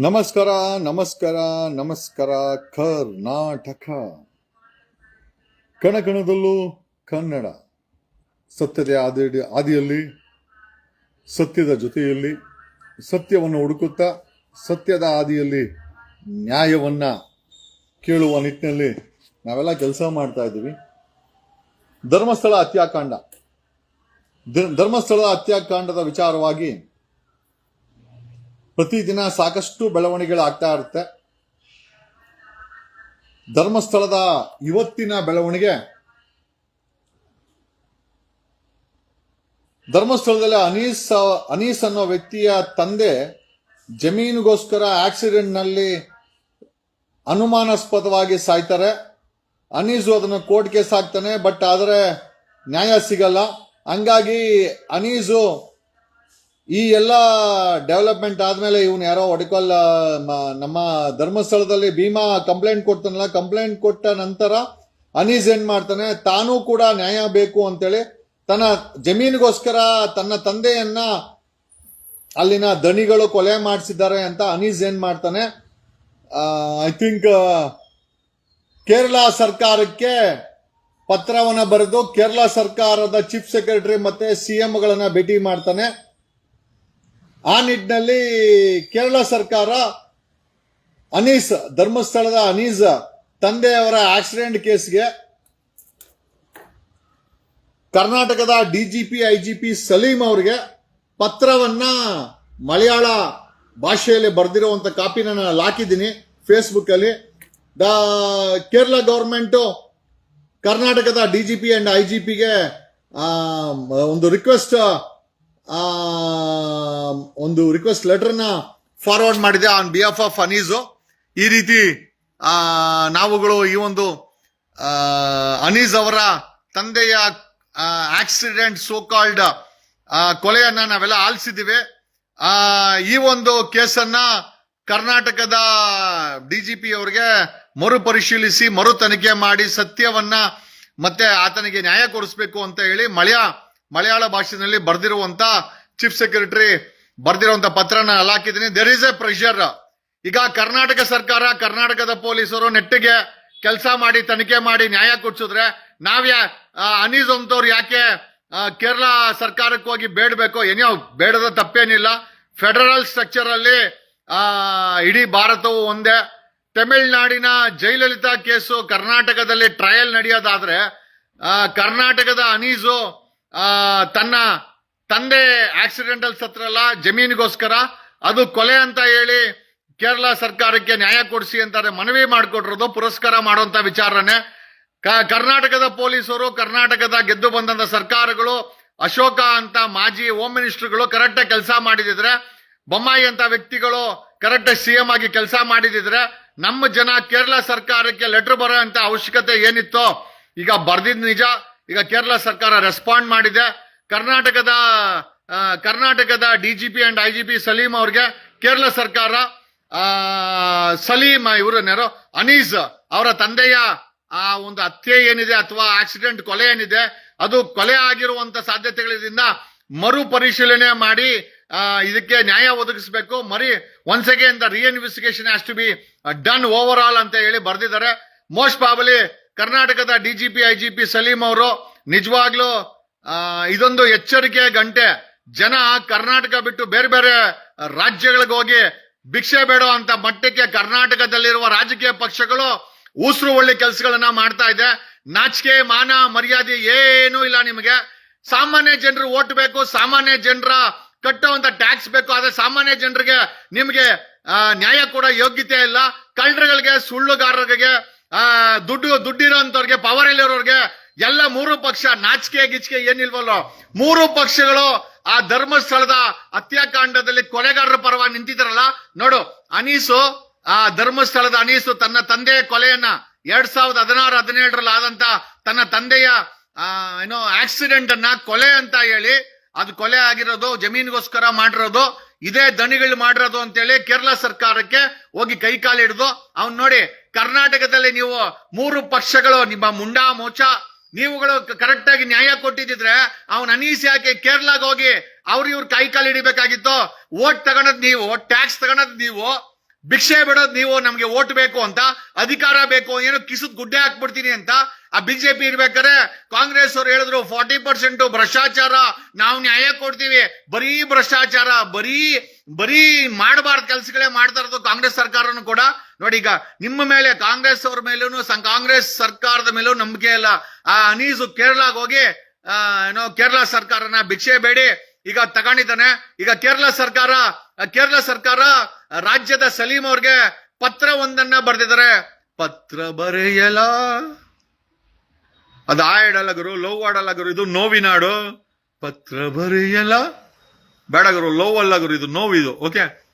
ನಮಸ್ಕಾರ ನಮಸ್ಕಾರ ನಮಸ್ಕಾರ, ಕರ್ನಾಟಕ. ಕಣಕಣದಲ್ಲೂ ಕನ್ನಡ. ಸತ್ಯದ ಆದಿ ಆದಿಯಲ್ಲಿ, ಸತ್ಯದ ಜೊತೆಯಲ್ಲಿ ಸತ್ಯವನ್ನು ಹುಡುಕುತ್ತಾ ಸತ್ಯದ ಆದಿಯಲ್ಲಿ ನ್ಯಾಯವನ್ನ ಕೇಳುವ ನಿಟ್ಟಿನಲ್ಲಿ ನಾವೆಲ್ಲ ಕೆಲಸ ಮಾಡ್ತಾ ಇದ್ದೀವಿ. ಧರ್ಮಸ್ಥಳ ಹತ್ಯಾಕಾಂಡ. ಧರ್ಮಸ್ಥಳದ ಧರ್ಮಸ್ಥಳ ಹತ್ಯಾಕಾಂಡದ ವಿಚಾರವಾಗಿ ಪ್ರತಿದಿನ ಸಾಕಷ್ಟು ಬೆಳವಣಿಗೆಗಳಾಗ್ತಾ ಇರುತ್ತೆ. ಧರ್ಮಸ್ಥಳದ ಇವತ್ತಿನ ಬೆಳವಣಿಗೆ. ಧರ್ಮಸ್ಥಳದಲ್ಲಿ ಅನೀಸ್ ಅನೀಸ್ ಅನ್ನೋ ವ್ಯಕ್ತಿಯ ತಂದೆ ಜಮೀನಿಗೋಸ್ಕರ ಆಕ್ಸಿಡೆಂಟ್ನಲ್ಲಿ ಅನುಮಾನಾಸ್ಪದವಾಗಿ ಸಾಯ್ತಾರೆ. ಅನೀಸು ಅದನ್ನು ಕೋರ್ಟ್ ಕೇಸ್ ಹಾಕ್ತಾನೆ, ಬಟ್ ಆದರೆ ನ್ಯಾಯ ಸಿಗಲ್ಲ. ಹಂಗಾಗಿ ಅನೀಸು ಈ ಎಲ್ಲ ಡೆವಲಪ್ಮೆಂಟ್ ಆದ್ಮೇಲೆ ಇವನು ಯಾರೋ ಒಡಿಕಲ್ ನಮ್ಮ ಧರ್ಮಸ್ಥಳದಲ್ಲಿ ಭೀಮಾ ಕಂಪ್ಲೇಂಟ್ ಕೊಡ್ತಾನಲ್ಲ ಕಂಪ್ಲೇಂಟ್ ಕೊಟ್ಟ ನಂತರ ಅನೀಸ್ ಏನ್ ಮಾಡ್ತಾನೆ, ತಾನೂ ಕೂಡ ನ್ಯಾಯ ಬೇಕು ಅಂತೇಳಿ ತನ್ನ ಜಮೀನಿಗೋಸ್ಕರ ತನ್ನ ತಂದೆಯನ್ನ ಅಲ್ಲಿನ ದಣಿಗಳು ಕೊಲೆ ಮಾಡಿಸಿದ್ದಾರೆ ಅಂತ ಅನೀಸ್ ಏನ್ ಮಾಡ್ತಾನೆ ಐ ಥಿಂಕ್ ಕೇರಳ ಸರ್ಕಾರಕ್ಕೆ ಪತ್ರವನ್ನ ಬರೆದು ಕೇರಳ ಸರ್ಕಾರದ ಚೀಫ್ ಸೆಕ್ರೆಟರಿ ಮತ್ತೆ ಸಿಎಂಗಳನ್ನ ಭೇಟಿ ಮಾಡ್ತಾನೆ. ಆ ನಿಟ್ಟಿನಲ್ಲಿ ಕೇರಳ ಸರ್ಕಾರ ಅನೀಸ್ ಧರ್ಮಸ್ಥಳದ ಅನೀಸ್ ತಂದೆಯವರ ಆಕ್ಸಿಡೆಂಟ್ ಕೇಸ್ಗೆ ಕರ್ನಾಟಕದ ಡಿಜಿಪಿ, ಐಜಿಪಿ ಸಲೀಂ ಅವರಿಗೆ ಪತ್ರವನ್ನ ಮಲಯಾಳ ಭಾಷೆಯಲ್ಲಿ ಬರೆದಿರುವಂತ ಕಾಪಿನ ನಾನು ಹಾಕಿದ್ದೀನಿ ಫೇಸ್ಬುಕ್ ಅಲ್ಲಿ. ದ ಕೇರಳ ಗವರ್ಮೆಂಟ್ ಕರ್ನಾಟಕದ ಡಿಜಿಪಿ ಅಂಡ್ ಐಜಿಪಿಗೆ ಒಂದು ರಿಕ್ವೆಸ್ಟ್ ಒಂದು ರಿಕ್ವೆಸ್ಟ್ ಲೆಟರ್ನ ಫಾರ್ವರ್ಡ್ ಮಾಡಿದೆ ಆನ್ ಬಿಎಫ್ ಆಫ್ ಅನೀಸು ಈ ರೀತಿ ನಾವುಗಳು ಈ ಒಂದು ಅನೀಸ್ ಅವರ ತಂದೆಯ ಆಕ್ಸಿಡೆಂಟ್ ಸೋ ಕಾಲ್ಡ್ ಕೊಲೆಯನ್ನ ನಾವೆಲ್ಲ ಆಲಿಸಿದ್ದೀವಿ. ಈ ಒಂದು ಕೇಸನ್ನ ಕರ್ನಾಟಕದ ಡಿ ಡಿಜಿಪಿ ಅವರಿಗೆ ಮರುಪರಿಶೀಲಿಸಿ ಮರು ತನಿಖೆ ಮಾಡಿ ಸತ್ಯವನ್ನ ಮತ್ತೆ ಆತನಿಗೆ ನ್ಯಾಯ ಕೊಡಿಸ್ಬೇಕು ಅಂತ ಹೇಳಿ ಮಲಯಾ ಮಲಯಾಳ ಭಾಷೆಯಲ್ಲಿ ಬರೆದಿರುವಂತ ಚೀಫ್ ಸೆಕ್ರೆಟರಿ ಬರೆದಿರುವಂತ ಪತ್ರನ ಹಾಕಿದ್ದೀನಿ. ದೇರ್ ಇಸ್ ಎ ಪ್ರೆಷರ್ ಈಗ ಕರ್ನಾಟಕ ಸರ್ಕಾರ, ಕರ್ನಾಟಕದ ಪೊಲೀಸರು ನೆಟ್ಟಿಗೆ ಕೆಲಸ ಮಾಡಿ, ತನಿಖೆ ಮಾಡಿ ನ್ಯಾಯ ಕೊಡ್ಸಿದ್ರೆ ನಾವ್ಯಾ ಅನೀಸ್ ಅಂತವ್ರು ಯಾಕೆ ಕೇರಳ ಸರ್ಕಾರಕ್ಕೆ ಹೋಗಿ ಬೇಡಬೇಕು? ಏನೋ ಬೇಡದ ತಪ್ಪೇನಿಲ್ಲ. ಫೆಡರಲ್ ಸ್ಟ್ರಕ್ಚರ್ ಅಲ್ಲಿ ಇಡೀ ಭಾರತವು ಒಂದೇ. ತಮಿಳುನಾಡಿನ ಜಯಲಲಿತಾ ಕೇಸು ಕರ್ನಾಟಕದಲ್ಲಿ ಟ್ರಯಲ್ ನಡೆಯೋದಾದ್ರೆ ಕರ್ನಾಟಕದ ಅನೀಸು ತನ್ನ ತಂದೆ ಆಕ್ಸಿಡೆಂಟಲ್ ಸತ್ರಲ್ಲ, ಜಮೀನಿಗೋಸ್ಕರ. ಅದು ಕೊಲೆ ಅಂತ ಹೇಳಿ ಕೇರಳ ಸರ್ಕಾರಕ್ಕೆ ನ್ಯಾಯ ಕೊಡಿಸಿ ಅಂತಾರೆ, ಮನವಿ ಮಾಡಿಕೊಟ್ಟಿರೋದು, ಪುರಸ್ಕಾರ ಮಾಡುವಂತ ವಿಚಾರನೆ. ಕರ್ನಾಟಕದ ಪೊಲೀಸರು, ಕರ್ನಾಟಕದ ಗೆದ್ದು ಬಂದಂತ ಸರ್ಕಾರಗಳು, ಅಶೋಕ ಅಂತ ಮಾಜಿ ಹೋಮ್ ಮಿನಿಸ್ಟರ್ಗಳು ಕರೆಕ್ಟ್ ಕೆಲಸ ಮಾಡಿದಿದ್ರೆ, ಬೊಮ್ಮಾಯಿ ಅಂತ ವ್ಯಕ್ತಿಗಳು ಕರೆಕ್ಟ್ ಸಿಎಂ ಆಗಿ ಕೆಲಸ ಮಾಡಿದಿದ್ರೆ, ನಮ್ಮ ಜನ ಕೇರಳ ಸರ್ಕಾರಕ್ಕೆ ಲೆಟರ್ ಬರೋ ಅಂತ ಅವಶ್ಯಕತೆ ಏನಿತ್ತೋ, ಈಗ ಬರ್ದಿದ್ ನಿಜ. ಈಗ ಕೇರಳ ಸರ್ಕಾರ ರೆಸ್ಪಾಂಡ್ ಮಾಡಿದೆ. ಕರ್ನಾಟಕದ ಕರ್ನಾಟಕದ D G P and IGP Salim ಅವ್ರಿಗೆ ಕೇರಳ ಸರ್ಕಾರ ಸಲೀಂ ಇವರು ಅನೀಸ್ ಅವರ ತಂದೆಯ, ಆ, ಒಂದು ಹತ್ಯೆ ಏನಿದೆ ಅಥವಾ ಆಕ್ಸಿಡೆಂಟ್ ಕೊಲೆ ಏನಿದೆ, ಅದು ಕೊಲೆ ಆಗಿರುವಂತ ಸಾಧ್ಯತೆಗಳಿಂದ ಮರು ಪರಿಶೀಲನೆ ಮಾಡಿ ಇದಕ್ಕೆ ನ್ಯಾಯ ಒದಗಿಸಬೇಕು. ಮರಿ once again the reinvestigation has to be done over all ಅಂತ ಹೇಳಿ ಬರೆದಿದ್ದಾರೆ. ಮೋಸ್ಟ್ ಪ್ರಾಬಲಿ ಕರ್ನಾಟಕದ D G P IGP Salim ಅವರು ನಿಜವಾಗ್ಲೂ ಇದೊಂದು ಎಚ್ಚರಿಕೆ ಗಂಟೆ. ಜನ ಕರ್ನಾಟಕ ಬಿಟ್ಟು ಬೇರೆ ಬೇರೆ ರಾಜ್ಯಗಳಿಗೆ ಹೋಗಿ ಭಿಕ್ಷೆ ಬೇಡೋ ಅಂತ ಮಟ್ಟಕ್ಕೆ ಕರ್ನಾಟಕದಲ್ಲಿರುವ ರಾಜಕೀಯ ಪಕ್ಷಗಳು ಉಸಿರು ಒಳ್ಳೆ ಕೆಲಸಗಳನ್ನ ಮಾಡ್ತಾ ಇದೆ. ನಾಚಿಕೆ, ಮಾನ, ಮರ್ಯಾದೆ ಏನೂ ಇಲ್ಲ ನಿಮಗೆ. ಸಾಮಾನ್ಯ ಜನರು ಓಟ್ ಬೇಕು, ಸಾಮಾನ್ಯ ಜನರ ಕಟ್ಟುವಂತ ಟ್ಯಾಕ್ಸ್ ಬೇಕು, ಆದ್ರೆ ಸಾಮಾನ್ಯ ಜನರಿಗೆ ನಿಮಗೆ ನ್ಯಾಯ ಕೂಡ ಯೋಗ್ಯತೆ ಇಲ್ಲ. ಕಳ್ಳರುಗಳಿಗೆ ಸುಳ್ಳುಗಾರರಿಗೆ ಆ, ದುಡ್ಡು ದುಡ್ಡಿರೋಂಥವ್ರಿಗೆ ಪವರ್ ಇಲ್ಲಿರೋರ್ಗೆ ಎಲ್ಲ ಮೂರು ಪಕ್ಷ ನಾಚಿಕೆ ಗಿಚಿಕೆ ಏನಿಲ್ವಲ್ಲ ಮೂರು ಪಕ್ಷಗಳು ಆ ಧರ್ಮಸ್ಥಳದ ಹತ್ಯಾಕಾಂಡದಲ್ಲಿ ಕೊಲೆಗಾರರ ಪರವಾಗಿ ನಿಂತಿದ್ದಾರಲ್ಲ ನೋಡು ಅನೀಸು ಆ ಧರ್ಮಸ್ಥಳದ ಅನೀಸು ತನ್ನ ತಂದೆಯ ಕೊಲೆಯನ್ನ ಎರಡ್ ಸಾವಿರದ ಹದಿನಾರು ಹದಿನೇಳರಲ್ಲಿ ಆದಂತ ತನ್ನ ತಂದೆಯ ಏನೋ ಆಕ್ಸಿಡೆಂಟ್ ಅನ್ನ ಕೊಲೆ ಅಂತ ಹೇಳಿ ಅದು ಕೊಲೆ ಆಗಿರೋದು ಜಮೀನಿಗೋಸ್ಕರ ಮಾಡಿರೋದು ಇದೇ ದಣಿಗಳು ಮಾಡಿರೋದು ಅಂತೇಳಿ ಕೇರಳ ಸರ್ಕಾರಕ್ಕೆ ಹೋಗಿ ಕೈ ಕಾಲು ಹಿಡಿದು, ಅವ್ನು ನೋಡಿ ಕರ್ನಾಟಕದಲ್ಲಿ ನೀವು ಮೂರು ಪಕ್ಷಗಳು, ನಿಮ್ಮ ಮುಂಡಾ ಮೋಚ ನೀವುಗಳು ಕರೆಕ್ಟ್ ಆಗಿ ನ್ಯಾಯ ಕೊಟ್ಟಿದ್ರೆ ಅವನ್ ಅನೀಸಿ ಹಾಕಿ ಕೇರಳಗೆ ಹೋಗಿ ಅವ್ರ ಇವ್ರ ಕೈ ಕಾಲು ಹಿಡಿಬೇಕಾಗಿತ್ತು? ಓಟ್ ತಗೊಳದ್ ನೀವು ಟ್ಯಾಕ್ಸ್ ತಗೊಳದ್ ನೀವು. ಭಿಕ್ಷೆ ಬಿಡೋದು ನೀವು, ನಮ್ಗೆ ಓಟ್ ಬೇಕು ಅಂತ, ಅಧಿಕಾರ ಬೇಕು, ಏನೋ ಕಿಸದ್ ಗುಡ್ಡೆ ಹಾಕ್ಬಿಡ್ತೀನಿ ಅಂತ ಆ ಬಿಜೆಪಿ ಇರ್ಬೇಕಾದ್ರೆ ಕಾಂಗ್ರೆಸ್ ಅವ್ರು ಹೇಳಿದ್ರು ಫಾರ್ಟಿ ಪರ್ಸೆಂಟ್ ಭ್ರಷ್ಟಾಚಾರ, ನಾವು ನ್ಯಾಯ ಕೊಡ್ತೀವಿ. ಬರೀ ಭ್ರಷ್ಟಾಚಾರ, ಬರೀ ಬರೀ ಮಾಡಬಾರ್ದು ಕೆಲಸಗಳೇ ಮಾಡ್ತಾ ಇರೋದು ಕಾಂಗ್ರೆಸ್ ಸರ್ಕಾರನು ಕೂಡ. ನೋಡಿ ಈಗ ನಿಮ್ಮ ಮೇಲೆ, ಕಾಂಗ್ರೆಸ್ ಅವ್ರ ಮೇಲೂ ಕಾಂಗ್ರೆಸ್ ಸರ್ಕಾರದ ಮೇಲೂ ನಂಬಿಕೆ ಇಲ್ಲ. ಆ ಅನೀಸು ಕೇರಳಗೆ ಹೋಗಿ ಏನೋ ಕೇರಳ ಸರ್ಕಾರನ ಭಿಕ್ಷೆ ಬೇಡಿ ಈಗ ತಗೊಂಡಿದ್ದಾನೆ. ಈಗ ಕೇರಳ ಸರ್ಕಾರ ಕೇರಳ ಸರ್ಕಾರ ರಾಜ್ಯದ ಸಲೀಂ ಅವ್ರಿಗೆ ಪತ್ರ ಒಂದನ್ನ ಬರೆದಿದ್ದಾರೆ. ಪತ್ರ ಬರೆಯಲ? ಅದು ಆಯಡಲ್ಲ ಗುರು ಲವ್ ಆಡಲ್ಲ ಗುರು, ಇದು ನೋವಿನಾಡು ಪತ್ರ ಬರೆಯಲ? ಬೇಡ ಗುರು ಲವ್ ಅಲ್ಲ ಗುರು, ಇದು ನೋವು ಇದು ಓಕೆ?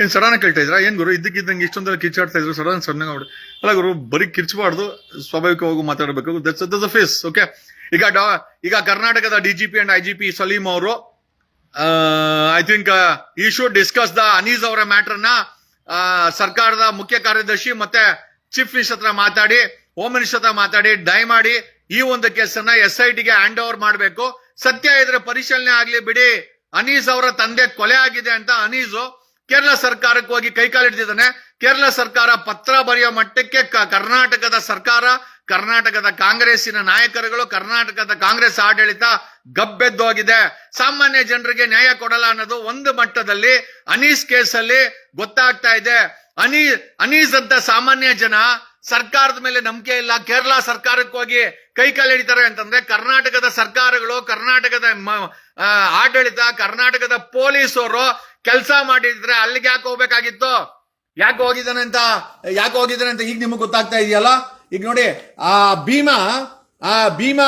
ಏನ್ ಸಡನ್ ಕೇಳ್ತಾ ಇದ್ರ ಏನ್ ಗುರು, ಇದ್ದಕ್ಕಿದ್ದಂಗೆ ಇಷ್ಟೊಂದೆಲ್ಲ ಕಿಚ್ಚಾಡ್ತಾ ಇದ್ರು, ಸಡನ್ ಸಡನ್ ಅಲ್ಲ ಗುರು, ಬರೀ ಕಿರ್ಚಬಾರ್ದು, ಸ್ವಾಭಾವಿಕವಾಗಿ ಮಾತಾಡಬೇಕು. ದಟ್ಸ್ ದ ಫೇಸ್ ಓಕೆ ಈಗ ಡಾ- ಈಗ ಕರ್ನಾಟಕದ DGP and I G P Salim ಅವರು ಐ ಥಿಂಕ್ ಈ ಶುಡ್ ಡಿಸ್ಕಸ್ ದ ಅನೀಸ್ ಅವರ ಮ್ಯಾಟರ್ನ ಸರ್ಕಾರದ ಮುಖ್ಯ ಕಾರ್ಯದರ್ಶಿ ಮತ್ತೆ ಚೀಫ್ ಮಿನಿಸ್ಟರ್ ಹತ್ರ ಮಾತಾಡಿ ಹೋಮ್ ಮಿನಿಸ್ಟರ್ ಹತ್ರ ಮಾತಾಡಿ ಡೈ ಮಾಡಿ ಈ ಒಂದು ಕೇಸನ್ನ ಎಸ್ ಐ ಟಿಗೆ ಹ್ಯಾಂಡ್ ಓವರ್ ಮಾಡಬೇಕು. ಸತ್ಯ ಇದ್ರೆ ಪರಿಶೀಲನೆ ಆಗ್ಲಿ ಬಿಡಿ. ಅನೀಸ್ ಅವರ ತಂದೆ ಕೊಲೆ ಆಗಿದೆ ಅಂತ ಅನೀಸ್ ಕೇರಳ ಸರ್ಕಾರಕ್ಕೆ ಹೋಗಿ ಕೈಕಾಲಿಡ್ತಿದ್ದಾನೆ ಕೇರಳ ಸರ್ಕಾರ ಪತ್ರ ಬರೆಯೋ ಮಟ್ಟಕ್ಕೆ ಕರ್ನಾಟಕದ ಸರ್ಕಾರ ಕರ್ನಾಟಕದ ಕಾಂಗ್ರೆಸ್ಸಿನ ನಾಯಕರುಗಳು, ಕರ್ನಾಟಕದ ಕಾಂಗ್ರೆಸ್ ಆಡಳಿತ ಗಬ್ಬೆದ್ದೋಗಿದೆ. ಸಾಮಾನ್ಯ ಜನರಿಗೆ ನ್ಯಾಯ ಕೊಡಲ್ಲ ಅನ್ನೋದು ಒಂದು ಮಟ್ಟದಲ್ಲಿ ಅನೀಸ್ ಕೇಸಲ್ಲಿ ಗೊತ್ತಾಗ್ತಾ ಇದೆ. ಅನೀ, ಅನೀಸ್ ಅಂತ ಸಾಮಾನ್ಯ ಜನ ಸರ್ಕಾರದ ಮೇಲೆ ನಂಬಿಕೆ ಇಲ್ಲ. ಕೇರಳ ಸರ್ಕಾರಕ್ಕೆ ಹೋಗಿ ಕೈ ಹಿಡಿತಾರೆ ಅಂತಂದ್ರೆ ಕರ್ನಾಟಕದ ಸರ್ಕಾರಗಳು, ಕರ್ನಾಟಕದ ಆಡಳಿತ, ಕರ್ನಾಟಕದ ಪೊಲೀಸರು ಕೆಲಸ ಮಾಡಿದ್ರೆ ಅಲ್ಲಿಗೆ ಯಾಕೆ ಹೋಗ್ಬೇಕಾಗಿತ್ತು? ಯಾಕೆ ಹೋಗಿದ್ದಾನೆ ಅಂತ, ಯಾಕೆ ಹೋಗಿದ್ದಾನೆ ಅಂತ ಈಗ ನಿಮಗೆ ಗೊತ್ತಾಗ್ತಾ ಇದೆಯಲ್ಲ? ಈಗ ನೋಡಿ, ಆ ಭೀಮಾ ಆ ಭೀಮಾ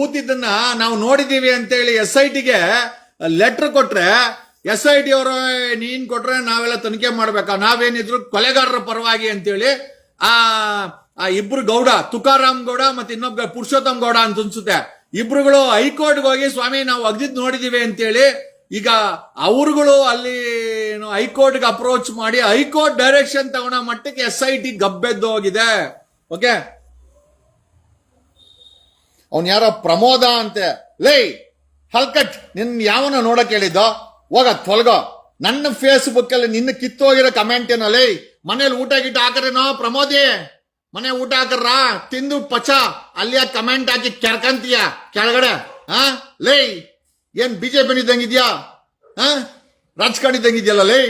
ಊತಿದ್ದನ್ನ ನಾವು ನೋಡಿದ್ದೀವಿ ಅಂತೇಳಿ ಎಸ್ ಐ ಟಿಗೆ ಲೆಟರ್ ಕೊಟ್ರೆ ಎಸ್ ಐ ಟಿ ಅವರು, ನೀನ್ ಕೊಟ್ರೆ ನಾವೆಲ್ಲ ತನಿಖೆ ಮಾಡ್ಬೇಕಾ? ನಾವೇನಿದ್ರು ಕೊಲೆಗಾರರ ಪರವಾಗಿ ಅಂತೇಳಿ ಆ ಆ ಇಬ್ರು ಗೌಡ, ತುಕಾರಾಮ್ ಗೌಡ ಮತ್ತೆ ಇನ್ನೊಬ್ಬ ಪುರುಷೋತ್ತಮ್ ಗೌಡ ಅಂತ ಅನ್ಸುತ್ತೆ. ಇಬ್ರುಗಳು ಹೈಕೋರ್ಟ್ಗೆ ಹೋಗಿ, ಸ್ವಾಮಿ ನಾವು ಅಗ್ದಿದ್ ನೋಡಿದೀವಿ ಅಂತೇಳಿ ಈಗ ಅವ್ರುಗಳು ಅಲ್ಲಿ ಏನು ಹೈಕೋರ್ಟ್ಗೆ ಅಪ್ರೋಚ್ ಮಾಡಿ, ಹೈಕೋರ್ಟ್ ಡೈರೆಕ್ಷನ್ ತಗೊಳ್ಳೋ ಮಟ್ಟಕ್ಕೆ ಎಸ್ ಐ ಟಿ ಗಬ್ಬೆದ್ದು ಹೋಗಿದೆ ಓಕೆ ಅವನ್ ಯಾರೋ ಪ್ರಮೋದ ಅಂತೆ. ಲೇ, ಹಲ್ಕಟ್, ನಿನ್ ಯಾವನ ನೋಡಕ್ ಹೇಳಿದ್ದೋ? ಹೋಗ, ತೊಲಗೋ. ನನ್ನ ಫೇಸ್ಬುಕ್ ಅಲ್ಲಿ ನಿನ್ನ ಕಿತ್ತೋಗಿರೋ ಕಮೆಂಟ್ ಏನೋ? ಲೇ, ಮನೇಲಿ ಊಟ ಗಿಟ ಹಾಕರೇನೋ ಪ್ರಮೋದಿ? ಮನೆ ಊಟ ಹಾಕರ ತಿಂದು ಪಚ. ಅಲ್ಲಿಯ ಕಮೆಂಟ್ ಹಾಕಿ ಕೆರ್ಕಂತೀಯ? ಕೆಳಗಡೆ. ಹಾ ಲೇ, ಏನ್ ಬಿಜೆಪಿ ಇದ್ದಂಗಿದ್ಯಾ ಹಾ ರಾಜಕಾರಣಿ ಇದ್ದಂಗಿದ್ಯಲ್ಲ, ಲೇ?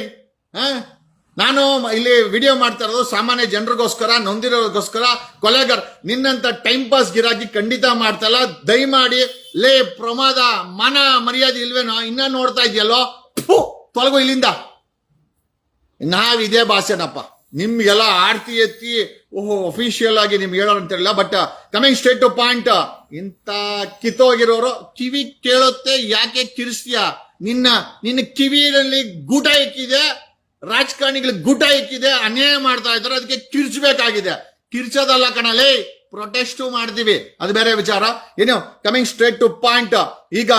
ಹಾ ನಾನು ಇಲ್ಲಿ ವಿಡಿಯೋ ಮಾಡ್ತಾ ಇರೋದು ಸಾಮಾನ್ಯ ಜನರಿಗೋಸ್ಕರ, ನೊಂದಿರೋರಿಗೋಸ್ಕರ. ಕೊಲೆಗರ್, ನಿನ್ನಂತ ಟೈಮ್ ಪಾಸ್ ಗಿರಾಕಿ ಖಂಡಿತ ಮಾಡ್ತಲ್ಲ ದಯಮಾಡಿ, ಲೇ, ಪ್ರಮಾದ, ಮನ ಮರ್ಯಾದೆ ಇಲ್ವೇನೋ, ಇನ್ನ ನೋಡ್ತಾ ಇದೆಯಲ್ಲೋ? ತೊಲಗು ಇಲ್ಲಿಂದ. ನಾವ್ ಇದೇ ಭಾಷೆನಪ್ಪ. ನಿಮ್ಗೆಲ್ಲ ಆರ್ತಿ ಎತ್ತಿ, ಓಹೋ ಅಫಿಷಿಯಲ್ ಆಗಿ ನಿಮ್ಗೆ ಹೇಳೋರು ಹೇಳಿಲ್ಲ but coming straight to point ಇಂತ ಕಿತ್ತೋಗಿರೋರು ಕಿವಿ ಕೇಳುತ್ತೆ, ಯಾಕೆ ಕಿರಿಸ್ತೀಯ? ನಿನ್ನ ನಿನ್ನ ಕಿವಿಯಲ್ಲಿ ಗೂಟ ಇಕ್ಕಿದೆ ರಾಜಕಾರಣಿಗಳಿಗೆ ಗುಟ ಇಕ್ಕಿದೆ, ಅನ್ಯಾಯ ಮಾಡ್ತಾ ಇದ್ದಾರೆ, ಅದಕ್ಕೆ ಕಿರ್ಚಬೇಕಾಗಿದೆ. ಕಿರ್ಚೋದಲ್ಲ ಕಣಲೇ ಪ್ರೊಟೆಸ್ಟ್ ಮಾಡ್ತೀವಿ. ಅದು ಬೇರೆ ವಿಚಾರ. ಏನು ಕಮಿಂಗ್ ಸ್ಟ್ರೇಟ್ ಟು ಪಾಯಿಂಟ್ ಈಗ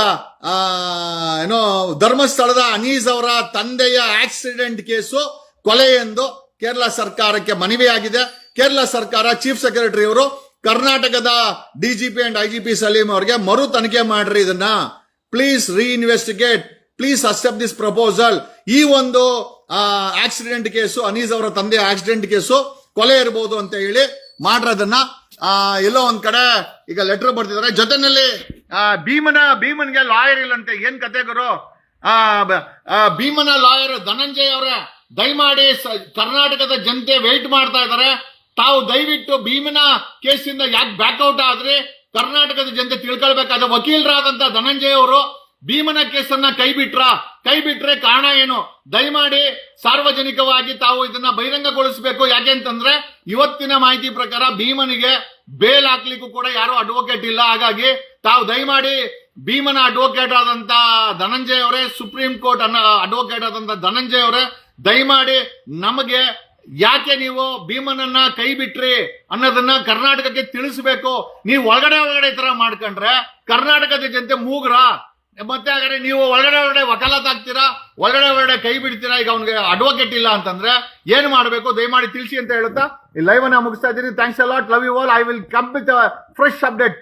ಏನೋ ಧರ್ಮಸ್ಥಳದ ಅನೀಸ್ ಅವರ ತಂದೆಯ ಆಕ್ಸಿಡೆಂಟ್ ಕೇಸು, ಕೊಲೆ ಎಂದು ಕೇರಳ ಸರ್ಕಾರಕ್ಕೆ ಆಗಿದೆ ಕೇರಳ ಸರ್ಕಾರ ಚೀಫ್ ಸೆಕ್ರೆಟರಿ ಅವರು ಕರ್ನಾಟಕದ ಡಿಜಿಪಿ ಅಂಡ್ ಐಜಿಪಿ ಸಲೀಂ ಅವರಿಗೆ ಮರು ತನಿಖೆ ಮಾಡ್ರಿ ಇದನ್ನ. Please reinvestigate please accept this proposal ಈ ಒಂದು ಆಕ್ಸಿಡೆಂಟ್ ಕೇಸು ಅನೀಸ್ ಅವರ ತಂದೆ ಆಕ್ಸಿಡೆಂಟ್ ಕೇಸು ಕೊಲೆ ಇರಬಹುದು ಅಂತ ಹೇಳಿ ಮಾಡ್ರದನ್ನ ಎಲ್ಲೋ ಒಂದ್ ಕಡೆ ಈಗ ಲೆಟರ್ ಬರ್ತಿದ್ದಾರೆ ಜೊತೆನಲ್ಲಿ ಭೀಮನ, ಭೀಮನ್ಗೆ ಲಾಯರ್ ಇಲ್ಲಂತೆ. ಏನ್ ಕತೆ ಗುರು? ಭೀಮನ ಲಾಯರ್ ಧನಂಜಯ್ ಅವರೇ, ದಯಮಾಡಿ ಕರ್ನಾಟಕದ ಜನತೆ ವೆಯ್ಟ್ ಮಾಡ್ತಾ ಇದ್ದಾರೆ ತಾವು ದಯವಿಟ್ಟು ಭೀಮನ ಕೇಸಿಂದ ಯಾಕೆ ಬ್ಯಾಕ್ಔಟ್ ಆದ್ರಿ? ಕರ್ನಾಟಕದ ಜನತೆ ತಿಳ್ಕೊಳ್ಬೇಕಾದ ವಕೀಲರಾದಂತ ಧನಂಜಯ ಅವರು ಭೀಮನ ಕೇಸನ್ನ ಕೈ ಬಿಟ್ರ ಕೈ ಬಿಟ್ರೆ ಕಾರಣ ಏನು? ದಯಮಾಡಿ ಸಾರ್ವಜನಿಕವಾಗಿ ತಾವು ಇದನ್ನ ಬಹಿರಂಗಗೊಳಿಸಬೇಕು. ಯಾಕೆಂತಂದ್ರೆ ಇವತ್ತಿನ ಮಾಹಿತಿ ಪ್ರಕಾರ ಭೀಮನಿಗೆ ಬೇಲ್ ಹಾಕ್ಲಿಕ್ಕೂ ಕೂಡ ಯಾರು ಅಡ್ವೊಕೇಟ್ ಇಲ್ಲ. ಹಾಗಾಗಿ ತಾವು ದಯಮಾಡಿ ಭೀಮನ ಅಡ್ವೊಕೇಟ್ ಆದಂತ ಧನಂಜಯ ಅವರೇ ಸುಪ್ರೀಂ ಕೋರ್ಟ್ ಅನ್ನ ಅಡ್ವೊಕೇಟ್ ಆದಂತ ಧನಂಜಯ ಅವರೇ, ದಯಮಾಡಿ ನಮಗೆ ಯಾಕೆ ನೀವು ಭೀಮನನ್ನ ಕೈ ಬಿಟ್ರಿ ಅನ್ನೋದನ್ನ ಕರ್ನಾಟಕಕ್ಕೆ ತಿಳಿಸಬೇಕು. ನೀವು ಒಳಗಡೆ ಒಳಗಡೆ ಈ ತರ ಮಾಡ್ಕೊಂಡ್ರೆ ಕರ್ನಾಟಕದ ಜನತೆ ಮೂಗ್ರ? ಮತ್ತೆ ಹಾಗಾದ್ರೆ ನೀವು ಒಳಗಡೆ ಒಳಗಡೆ ವಕಾಲತ್ ಆಗ್ತೀರಾ? ಒಳಗಡೆ ಒಳಗಡೆ ಕೈ ಬಿಡ್ತೀರಾ? ಈಗ ಅವ್ನಿಗೆ ಅಡ್ವೊಕೇಟ್ ಇಲ್ಲ ಅಂತಂದ್ರೆ ಏನ್ ಮಾಡಬೇಕು? ದಯಮಾಡಿ ತಿಳಿಸಿ ಅಂತ ಹೇಳುತ್ತಾ? ಈ ಲೈವ್ ಅನ್ನ ಮುಗಿಸ್ತಾ ಇದ್ದೀನಿ. Thanks a lot love you all I will come with fresh update